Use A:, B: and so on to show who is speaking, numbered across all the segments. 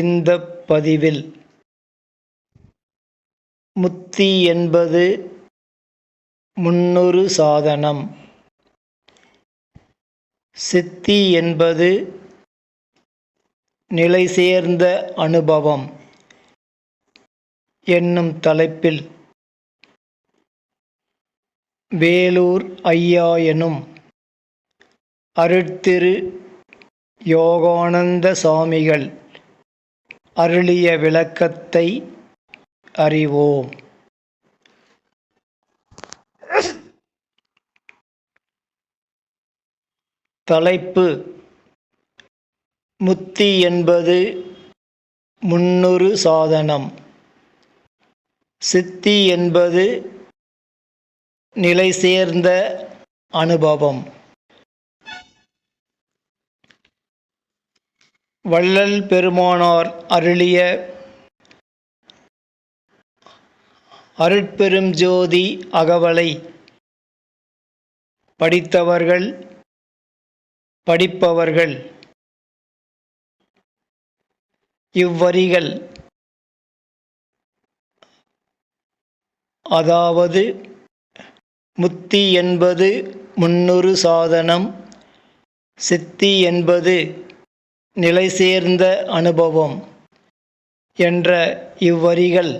A: இந்த பதிவில் முத்தி என்பது முன்னொரு சாதனம். சித்தி என்பது நிலை சேர்ந்த அனுபவம் என்னும் தலைப்பில் வேலூர் ஐயா எனும் அருட்திரு யோகானந்த சாமிகள் அருளிய விளக்கத்தை அறிவோம். தலைப்பு முத்தி என்பது முன்னொரு சாதனம். சித்தி என்பது நிலை சேர்ந்த அனுபவம். வள்ளல் பெருமானார் அருளிய அருட்பெரும் ஜோதி அகவலை படித்தவர்கள் படிப்பவர்கள். இவ்வரிகள் அதாவது முத்தி என்பது முன்னொரு சாதனம் சித்தி என்பது நிலை சேர்ந்த அனுபவம் என்ற இவ்வரிகள்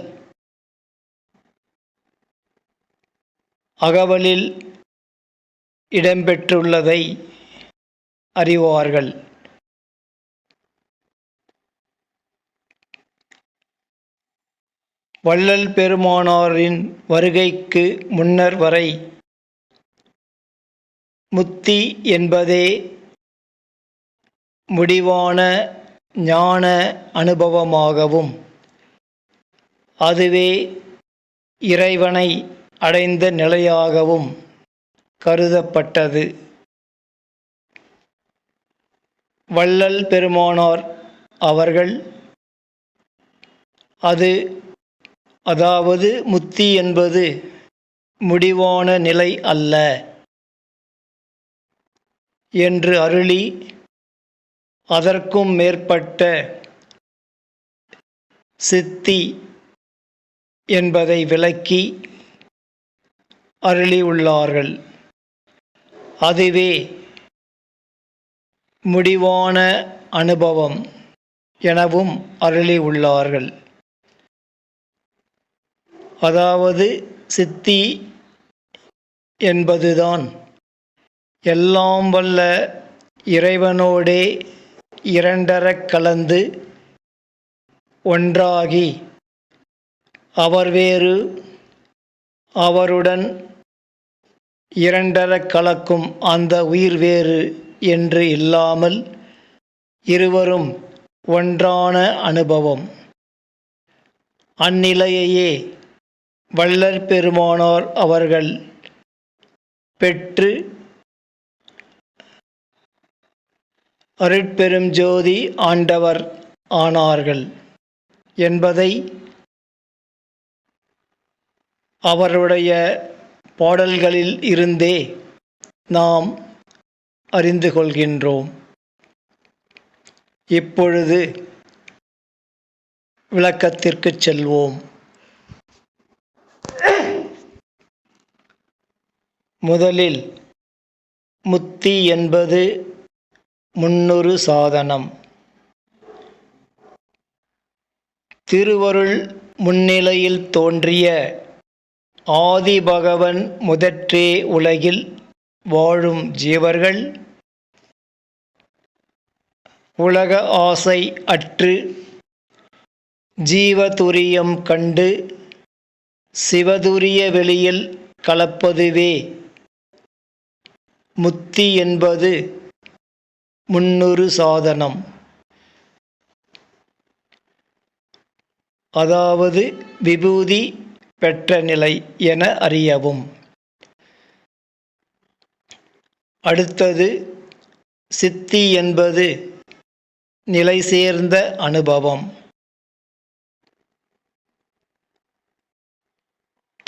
A: அகவலில் இடம்பெற்றுள்ளதை அறிவார்கள். வள்ளல் பெருமானாரின் வருகைக்கு முன்னர் வரை முத்தி என்பதே முடிவான ஞான அனுபவமாகவும் அதுவே இறைவனை அடைந்த நிலையாகவும் கருதப்பட்டது. வள்ளல் பெருமானார் அவர்கள் அது அதாவது முத்தி என்பது முடிவான நிலை அல்ல என்று அருளி அதற்கும் மேற்பட்ட சித்தி என்பதை விளக்கி அருளியுள்ளார்கள். அதுவே முடிவான அனுபவம் எனவும் அருளியுள்ளார்கள். அதாவது சித்தி என்பதுதான் எல்லாம் வல்ல இறைவனோடே இரண்டரக் கலந்து ஒன்றாகி அவர் வேறு அவருடன் இரண்டரக் கலக்கும் அந்த உயிர் வேறு என்று இல்லாமல் இருவரும் ஒன்றான அனுபவம். அந்நிலையையே வள்ளற் பெருமானார் அவர்கள் பெற்று அருட்பெரும் ஜோதி ஆண்டவர் ஆனார்கள் என்பதை அவருடைய பாடல்களில் இருந்தே நாம் அறிந்து கொள்கின்றோம். இப்பொழுது விளக்கத்திற்கு செல்வோம். முதலில் முத்தி என்பது முன்னொரு சாதனம். திருவருள் முன்னிலையில் தோன்றிய ஆதிபகவன் முதற்றே உலகில் வாழும் ஜீவர்கள் உலக ஆசை அற்று ஜீவதுரியம் கண்டு சிவதுரிய வெளியில் கலப்பதுவே முத்தி என்பது முன்னொரு சாதனம். அதாவது விபூதி பெற்ற நிலை என அறியவும். அடுத்தது சித்தி என்பது நிலை சேர்ந்த அனுபவம்.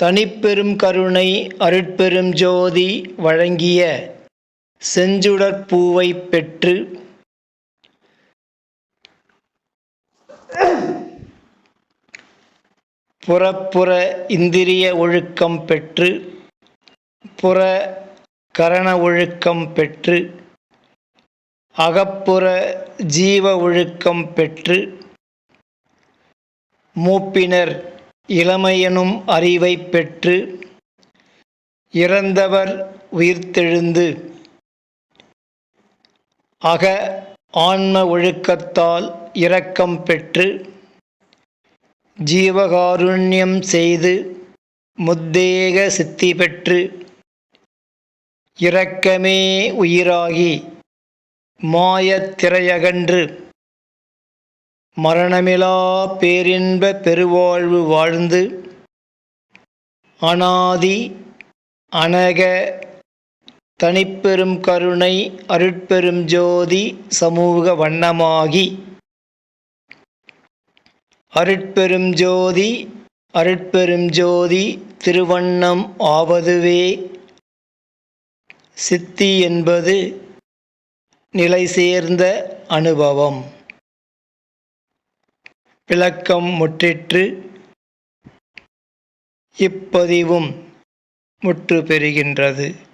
A: தனிப்பெரும் கருணை அருட்பெரும் ஜோதி வழங்கிய செஞ்சுடற்பூவை பெற்று புறப்புற இந்திரிய ஒழுக்கம் பெற்று புற கரண ஒழுக்கம் பெற்று அகப்புற ஜீவ ஒழுக்கம் பெற்று மூப்பினர் இளமையனும் அறிவை பெற்று இறந்தவர் உயிர்த்தெழுந்து அக ஆன்ம ஒழுக்கத்தால் இரக்கம் பெற்று ஜீவகாருண்யம் செய்து முத்தேக சித்தி பெற்று இரக்கமே உயிராகி மாயத்திரையகன்று மரணமிலா பேரின்ப பெருவாழ்வு வாழ்ந்து அனாதி அனக தனிப்பெரும் கருணை அருட்பெரும் ஜோதி சமூக வண்ணமாகி. அருட்பெரும் ஜோதி அருட்பெரும் ஜோதி திருவண்ணம் ஆவதுவே. சித்தி என்பது நிலை சேர்ந்த அனுபவம். விளக்கம் முற்றிற்று. இப்பதிவும் முற்று பெறுகின்றது.